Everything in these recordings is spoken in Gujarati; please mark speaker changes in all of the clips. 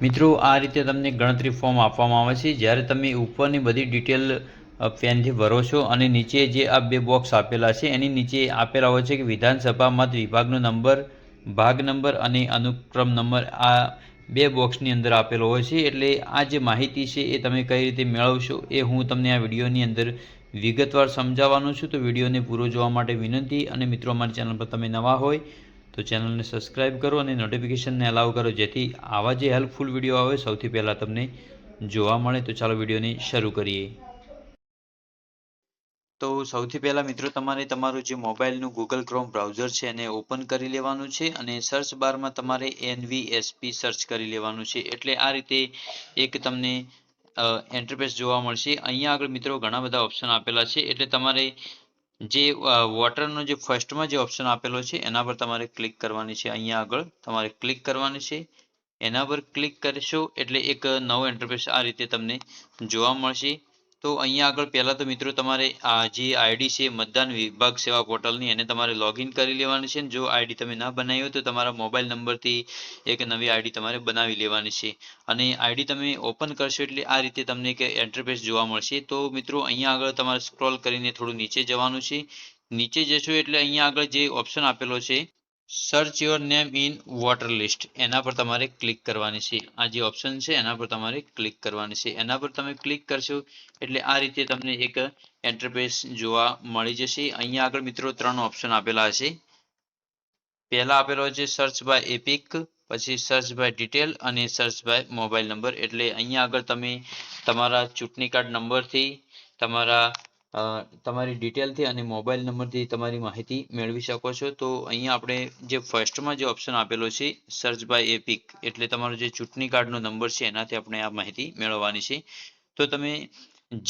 Speaker 1: મિત્રો, આ રીતે તમને ગણતરી ફોર્મ આપવામાં આવે છે. જ્યારે તમે ઉપરની બધી ડિટેલ પેનથી ભરો છો અને નીચે જે આ બે બોક્સ આપેલા છે, એની નીચે આપેલા હોય છે કે વિધાનસભા મત વિભાગનો નંબર ભાગ નંબર અને અનુક્રમ નંબર આ બે બોક્સની અંદર આપેલો હોય છે. એટલે આ જે માહિતી છે એ તમે કઈ રીતે મેળવશો એ હું તમને આ વિડીયોની અંદર વિગતવાર સમજાવવાનો છું. તો વિડીયોને પૂરો જોવા માટે વિનંતી અને મિત્રો, અમારી ચેનલ પર તમે નવા હોય તો ચેનલને સબસ્ક્રાઇબ કરો અને નોટિફિકેશનને અલાવ કરો. જેથી આવા જે હેલ્પફુલ વીડિયો આવે, સૌથી પહેલાં તમને જોવા મળે. તો ચાલો વિડીયોને શરૂ કરીએ. તો સૌથી પહેલાં મિત્રો તમારે તમારું જે મોબાઈલનું ગૂગલ ક્રોમ બ્રાઉઝર છે, એને ઓપન કરી લેવાનું છે અને સર્ચ બારમાં તમારે એનવીએસપી સર્ચ કરી લેવાનું છે. એટલે આ રીતે એક તમને એન્ટરપ્રેસ જોવા મળશે. અહીંયા આગળ મિત્રો ઘણા બધા ઓપ્શન આપેલા છે. એટલે તમારે જે વોટરનો જે ફર્સ્ટમાં જે ઓપ્શન આપેલો છે, એના પર તમારે ક્લિક કરવાની છે અહીંયા આગળ. તમારે ક્લિક કરવાની છે. એના પર ક્લિક કરશો એટલે એક નવો ઇન્ટરફેસ આ રીતે તમને જોવા મળશે. તો અહીંયા આગળ પહેલાં તો મિત્રો તમારે આ જે આઈડી છે, મતદાન વિભાગ સેવા પોર્ટલની, એને તમારે લોગિન કરી લેવાની છે જો આઈડી તમે ના બનાવી હોય તો તમારા મોબાઈલ નંબરથી એક નવી આઈડી તમારે બનાવી લેવાની છે. અને આઈડી તમે ઓપન કરશો એટલે આ રીતે તમને એક ઇન્ટરફેસ જોવા મળશે. તો મિત્રો અહીંયા આગળ તમારે સ્ક્રોલ કરીને થોડું નીચે જવાનું છે. નીચે જશો એટલે અહીંયા આગળ જે ઓપ્શન આપેલો છે search your name in voter list એના પર તમારે ક્લિક કરવાની છે. આ જે ઓપ્શન છે, એના પર તમારે ક્લિક કરવાની છે. એના પર તમે ક્લિક કરશો, એટલે આ રીતે તમને એક એન્ટરપ્રેસ જોવા મળી જશે. અહીંયા આગળ મિત્રો ત્રણ ઓપ્શન આપેલા હશે. પહેલા આપેલો છે સર્ચ બાય એપિક પછી સર્ચ બાય ડિટેલ અને સર્ચ બાય મોબાઈલ નંબર એટલે અહીંયા આગળ તમે તમારા ચૂંટણી કાર્ડ નંબરથી તમારા તમારી ડિટેલથી અને મોબાઈલ નંબરથી તમારી માહિતી મેળવી શકો છો. તો અહીંયા આપણે જે ફર્સ્ટમાં જે ઓપ્શન આપેલો છે સર્ચ બાય એપિક એટલે તમારો જે ચૂંટણી કાર્ડનો નંબર છે, એનાથી આપણે આ માહિતી મેળવવાની છે. તો તમે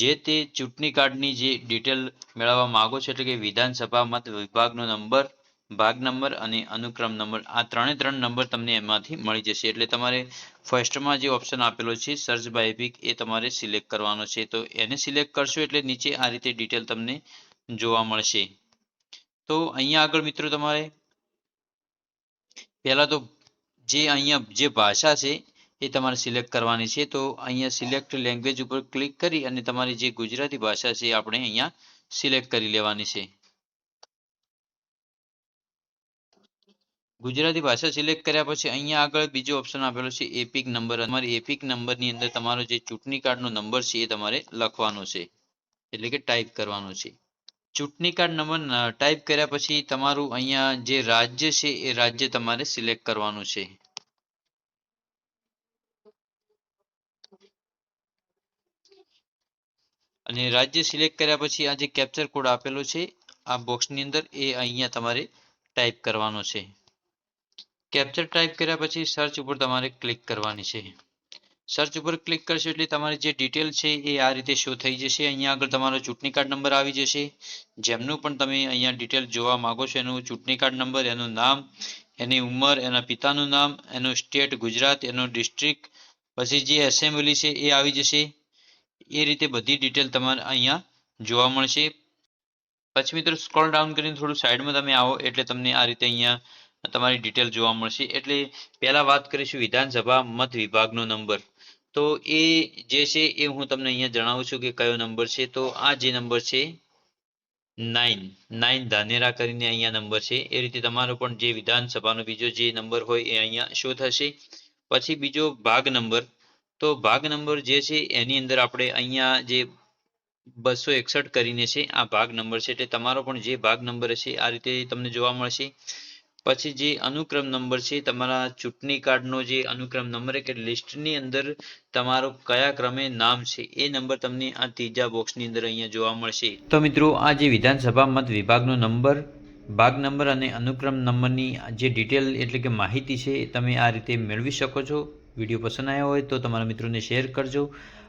Speaker 1: જે તે ચૂંટણી કાર્ડની જે ડિટેલ મેળવવા માંગો છો, એટલે કે વિધાનસભા મત વિભાગનો નંબર ભાગ નંબર અને અનુક્રમ નંબર, આ ત્રણે ત્રણ નંબર તમને એમાંથી મળી જશે. એટલે તમારે ફર્સ્ટમાં જે ઓપ્શન આપેલો છે સર્ચ બાય એપિક એ તમારે સિલેક્ટ કરવાનો છે. તો એને સિલેક્ટ કરશો એટલે નીચે આ રીતે ડિટેલ તમને જોવા મળશે. તો અહીંયા આગળ મિત્રો તમારે પહેલા તો જે અહીંયા જે ભાષા છે, એ તમારે સિલેક્ટ કરવાની છે. તો અહીંયા સિલેક્ટ લેંગ્વેજ ઉપર ક્લિક કરી અને તમારી જે ગુજરાતી ભાષા છે આપણે અહીંયા સિલેક્ટ કરી લેવાની છે. ગુજરાતી ભાષા સિલેક્ટ કર્યા પછી અહીંયા આગળ બીજો ઓપ્શન આપેલો છે એપિક નંબર તમારી એપિક નંબરની અંદર તમારો જે ચૂંટણી કાર્ડનો નંબર છે એ તમારે લખવાનો છે. એટલે કે ટાઈપ કરવાનો છે. ચૂંટણી કાર્ડ નંબર ટાઈપ કર્યા પછી તમારું અહીંયા જે રાજ્ય છે એ રાજ્ય તમારે સિલેક્ટ કરવાનું છે. અને રાજ્ય સિલેક્ટ કર્યા પછી આ જે કેપ્ચર કોડ આપેલો છે, આ બોક્સની અંદર એ અહીંયા તમારે ટાઈપ કરવાનો છે. કેપ્ચર ટાઈપ કર્યા પછી સર્ચ ઉપર તમારે ક્લિક કરવાની છે. સર્ચ ઉપર ક્લિક કરશો એટલે તમારી જે ડિટેલ છે એ આ રીતે શો થઈ જશે. અહીંયા આગળ તમારો ચૂંટણી કાર્ડ નંબર આવી જશે. જેમનું પણ તમે અહીંયા ડિટેલ જોવા માંગો છો, એનું ચૂંટણી કાર્ડ નંબર એનું નામ, એની ઉંમર, એના પિતાનું નામ, એનું સ્ટેટ ગુજરાત, એનો ડિસ્ટ્રિક્ટ પછી જે એસેમ્બલી છે એ આવી જશે. એ રીતે બધી ડિટેલ તમારે અહીંયા જોવા મળશે. પછી મિત્રો સ્ક્રોલ ડાઉન કરીને થોડું સાઈડમાં તમે આવો એટલે તમને આ રીતે અહીંયા તમારી ડિટેલ જોવા મળશે. એટલે પહેલા વાત કરીશું વિધાનસભા મત વિભાગનો નંબર. તો એ જે છે એ હું તમને અહીંયા જણાવું છું કે કયો નંબર છે. તો આ જે નંબર છે નાઇન નાઇન ધાનેરા કરીને અહીંયા નંબર છે. એ રીતે તમારો પણ જે વિધાનસભાનો બીજો જે નંબર હોય એ અહીંયા શો થશે. પછી બીજો ભાગ નંબર. તો ભાગ નંબર જે છે એની અંદર આપણે અહીંયા જે બસો એકસઠ કરીને છે, આ ભાગ નંબર છે. એટલે તમારો પણ જે ભાગ નંબર હશે, આ રીતે તમને જોવા મળશે. પછી જે અનુક્રમ નંબર છે, તમારા ચૂંટણી કાર્ડનો જે અનુક્રમ નંબર કે લિસ્ટની અંદર તમારો કયા ક્રમે નામ છે, એ નંબર તમને આ ત્રીજા બોક્સની અંદર અહીંયા જોવા મળશે. તો મિત્રો, આ જે વિધાનસભા મત વિભાગનો નંબર, ભાગ નંબર અને અનુક્રમ નંબરની જે ડિટેલ એટલે કે માહિતી છે, એ તમે આ રીતે મેળવી શકો છો. વીડિયો પસંદ આવ્યો હોય તો તમારા મિત્રોને શેર કરજો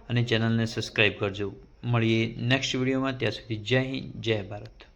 Speaker 1: અને ચેનલને સબસ્ક્રાઈબ કરજો. મળીએ નેક્સ્ટ વિડીયોમાં. ત્યાં સુધી જય હિન્દ, જય ભારત.